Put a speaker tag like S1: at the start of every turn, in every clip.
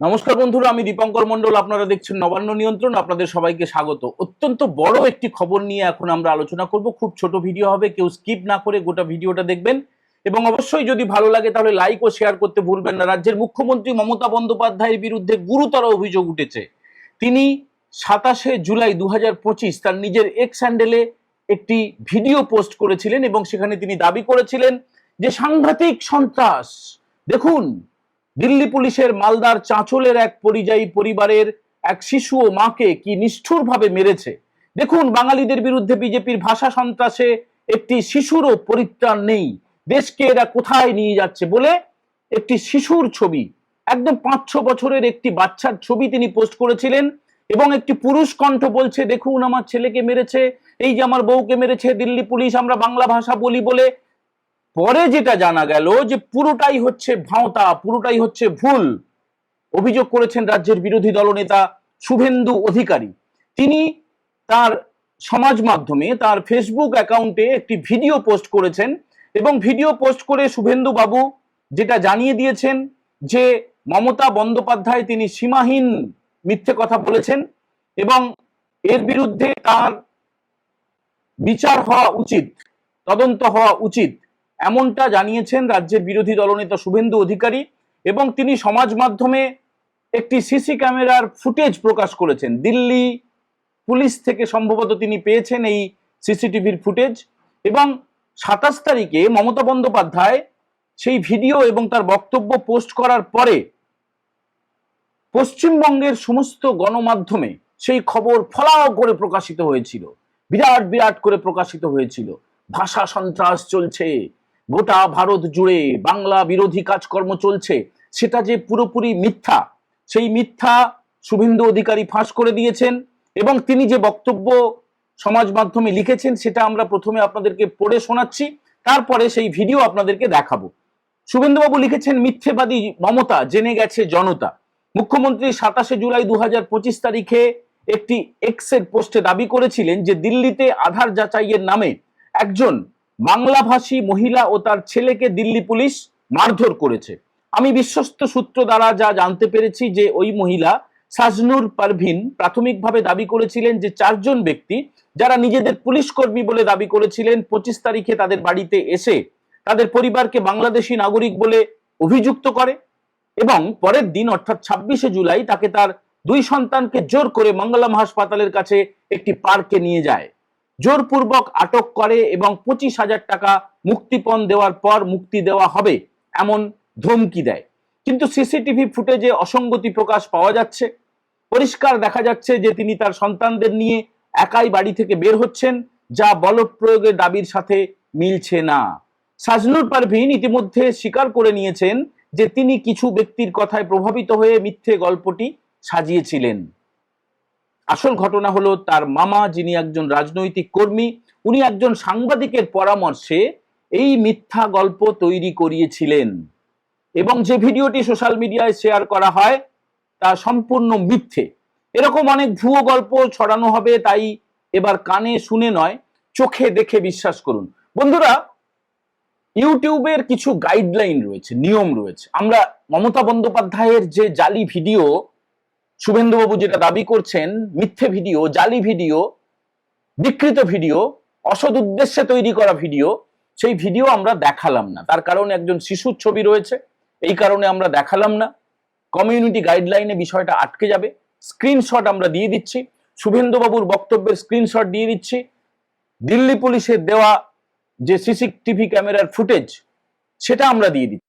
S1: নমস্কার বন্ধুরা, আমি দীপঙ্কর মন্ডল আপনারা দেখছেন নবান্ন নিয়ন্ত্রণ, আপনাদের সবাইকে স্বাগত। অত্যন্ত বড় একটি খবর নিয়ে এখন আমরা আলোচনা করব। খুব ছোট ভিডিও হবে, কেউ স্কিপ না করে গোটা ভিডিওটা দেখবেন। এবং অবশ্যই যদি ভালো লাগে, তাহলে লাইক ও শেয়ার করতে ভুলবেন না। রাজ্যের মুখ্যমন্ত্রী মমতা বন্দ্যোপাধ্যায়ের বিরুদ্ধে গুরুতর অভিযোগ উঠেছে। তিনি সাতাশে জুলাই দু পঁচিশ তার নিজের এক্স হ্যান্ডেলে একটি ভিডিও পোস্ট করেছিলেন এবং সেখানে তিনি দাবি করেছিলেন যে সাংঘাতিক সন্ত্রাস। দেখুন দিল্লি পুলিশের মালদার চাঁচলের এক পরিযায়ী পরিবারের এক শিশু ও মাকে কি নিষ্ঠুরভাবে মেরেছে? দেখুন, বাঙালিদের বিরুদ্ধে বিজেপির ভাষা সন্ত্রাসে একটি শিশুরও পরিত্রাণ নেই। দেশকে এরা কোথায় নিয়ে যাচ্ছে বলে একটি শিশুর ছবি। একদম পাঁচ ছ বছরের একটি বাচ্চার ছবি তিনি পোস্ট করেছিলেন এবং একটি পুরুষ কণ্ঠ বলছে, দেখুন, আমার ছেলেকে মেরেছে, এই যে আমার বউকে মেরেছে দিল্লি পুলিশ, আমরা বাংলা ভাষা বলি বলে পরে যেটা জানা গেল যে পুরোটাই হচ্ছে ভাঁওতা, পুরোটাই হচ্ছে ভুল। অভিযোগ করেছেন রাজ্যের বিরোধী দলনেতা শুভেন্দু অধিকারী। তিনি তার সমাজ মাধ্যমে, তার ফেসবুক অ্যাকাউন্টে একটি ভিডিও পোস্ট করেছেন এবং ভিডিও পোস্ট করে শুভেন্দু বাবু যেটা জানিয়ে দিয়েছেন যে মমতা বন্দ্যোপাধ্যায় তিনি সীমাহীন মিথ্যে কথা বলেছেন এবং এর বিরুদ্ধে তার বিচার হওয়া উচিত, তদন্ত হওয়া উচিত। এমনটা জানিয়েছেন রাজ্যের বিরোধী দলনেতা শুভেন্দু অধিকারী এবং তিনি সমাজ মাধ্যমে একটি সিসি ক্যামেরার ফুটেজ প্রকাশ করেছেন। দিল্লি পুলিশ থেকে সম্ভবত তিনি পেয়েছেন এই সিসিটিভির ফুটেজ এবং সাতাশ তারিখে মমতা বন্দ্যোপাধ্যায় সেই ভিডিও এবং তার বক্তব্য পোস্ট করার পরে পশ্চিমবঙ্গের সমস্ত গণমাধ্যমে সেই খবর ফলাও করে প্রকাশিত হয়েছিল। বিরাট বিরাট করে প্রকাশিত হয়েছিল। ভাষা সন্ত্রাস চলছে। গোটা ভারত জুড়ে বাংলা বিরোধী কাজকর্ম চলছে, সেটা যে পুরোপুরি মিথ্যা, সেই মিথ্যা শুভেন্দু অধিকারী ফাঁস করে দিয়েছেন এবং তিনি যে বক্তব্য সমাজ মাধ্যমে লিখেছেন সেটা আমরা প্রথমে আপনাদেরকে পড়ে শোনাচ্ছি, তারপরে সেই ভিডিও আপনাদেরকে দেখাবো। শুভেন্দুবাবু লিখেছেন, মিথ্যেবাদী মমতা জেনে গেছে জনতা। মুখ্যমন্ত্রী সাতাশে জুলাই দু হাজার পঁচিশ তারিখে একটি এক্সের পোস্টে দাবি করেছিলেন যে দিল্লিতে আধার যাচাইয়ের নামে একজন বাংলাভাষী মহিলা ও তার ছেলেকে দিল্লি পুলিশ মারধর করেছে। আমি বিশ্বস্ত সূত্র দ্বারা যা জানতে পেরেছি যে ওই মহিলা সাজনুর পারভিন প্রাথমিকভাবে দাবি করেছিলেন যে চারজন ব্যক্তি যারা নিজেদের পুলিশ কর্মী বলে দাবি করেছিলেন, পঁচিশ তারিখে তাদের বাড়িতে এসে তাদের পরিবারকে বাংলাদেশি নাগরিক বলে অভিযুক্ত করে এবং পরের দিন অর্থাৎ ছাব্বিশে জুলাই তাকে তার দুই সন্তানকে জোর করে মঙ্গলম হাসপাতালের কাছে একটি পার্কে নিয়ে যায়। জোরপূর্বক আটক করে এবং পঁচিশ হাজার টাকা মুক্তিপণ দেওয়ার পর মুক্তি দেওয়া হবে এমন ধমকি দেয়। কিন্তু সিসিটিভি ফুটেজে অসঙ্গতি প্রকাশ পাওয়া যাচ্ছে। পরিষ্কার দেখা যাচ্ছে যে তিনি তার সন্তানদের নিয়ে একাই বাড়ি থেকে বের হচ্ছেন, যা বলক প্রয়োগের দাবির সাথে মিলছে না। সাজনুর পারভিন ইতিমধ্যে স্বীকার করে নিয়েছেন যে তিনি কিছু ব্যক্তির কথায় প্রভাবিত হয়ে মিথ্যে গল্পটি সাজিয়েছিলেন। আসল ঘটনা হলো তার মামা, যিনি একজন রাজনৈতিক কর্মী, উনি একজন সাংবাদিকের পরামর্শে এই মিথ্যা গল্প তৈরি করিয়েছিলেন। এবং যে ভিডিওটি সোশ্যাল মিডিয়ায় শেয়ার করা হয়, তা সম্পূর্ণ মিথ্যে। এরকম অনেক ভুয়ো গল্প ছড়ানো হবে, তাই এবার কানে শুনে নয়, চোখে দেখে বিশ্বাস করুন। বন্ধুরা, ইউটিউবের কিছু গাইডলাইন রয়েছে, নিয়ম রয়েছে। আমরা মমতা বন্দ্যোপাধ্যায়ের যে জালি ভিডিও শুভেন্দুবাবু যেটা দাবি করছেন, মিথ্যে ভিডিও, জালি ভিডিও, বিকৃত ভিডিও, অসৎ উদ্দেশ্যে তৈরি করা ভিডিও, সেই ভিডিও আমরা দেখালাম না। তার কারণে একজন শিশুর ছবি রয়েছে, এই কারণে আমরা দেখালাম না। কমিউনিটি গাইডলাইনে বিষয়টা আটকে যাবে। স্ক্রিনশট আমরা দিয়ে দিচ্ছি। শুভেন্দুবাবুর বক্তব্যের স্ক্রিনশট দিয়ে দিচ্ছি। দিল্লি পুলিশের দেওয়া যে সিসিটিভি ক্যামেরার ফুটেজ, সেটা আমরা দিয়ে দিচ্ছি।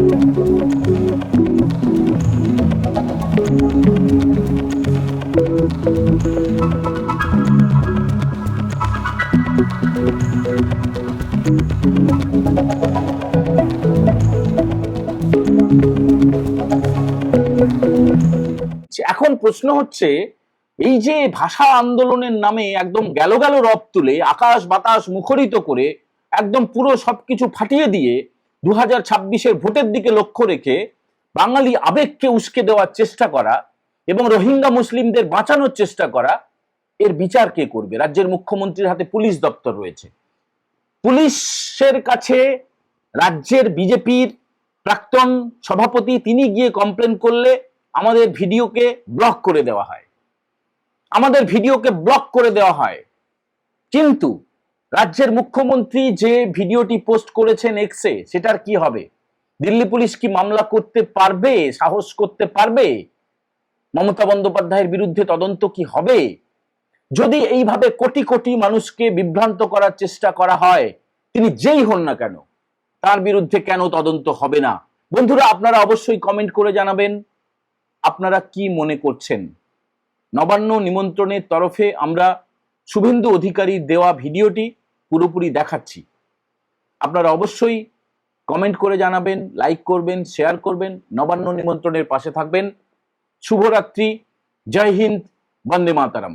S1: এখন প্রশ্ন হচ্ছে, এই যে ভাষা আন্দোলনের নামে একদম গেল গেল রব তুলে আকাশ বাতাস মুখরিত করে একদম পুরো সবকিছু ফাটিয়ে দিয়ে দু হাজার ভোটের দিকে লক্ষ্য রেখে বাঙালি আবেগকে উস্কে দেওয়ার চেষ্টা করা এবং রোহিঙ্গা মুসলিমদের বাঁচানোর চেষ্টা করা, এর বিচার কে করবে? রাজ্যের মুখ্যমন্ত্রীর হাতে পুলিশ দপ্তর রয়েছে। পুলিশের কাছে রাজ্যের বিজেপির প্রাক্তন সভাপতি তিনি গিয়ে কমপ্লেন করলে আমাদের ভিডিওকে ব্লক করে দেওয়া হয়। আমাদের ভিডিওকে ব্লক করে দেওয়া হয়। কিন্তু রাজ্যের মুখ্যমন্ত্রী যে ভিডিওটি পোস্ট করেছেন এক্সে, সেটার কি হবে? দিল্লি পুলিশ কি মামলা করতে পারবে? সাহস করতে পারবে? মমতা বন্দ্যোপাধ্যায়ের বিরুদ্ধে তদন্ত কি হবে? যদি এইভাবে কোটি কোটি মানুষকে বিভ্রান্ত করার চেষ্টা করা হয়, তিনি যেই হন না কেন, তার বিরুদ্ধে কেন তদন্ত হবে না? বন্ধুরা, আপনারা অবশ্যই কমেন্ট করে জানাবেন, আপনারা কি মনে করছেন? নবান্ন নিমন্ত্রণের তরফে আমরা শুভেন্দু অধিকারী দেওয়া ভিডিওটি পুরোপুরি দেখাচ্ছি। আপনারা অবশ্যই কমেন্ট করে জানাবেন লাইক করবেন শেয়ার করবেন, নবান্ন নিমন্ত্রণের পাশে থাকবেন। শুভরাত্রি, জয় হিন্দ, বন্দে মাতারাম।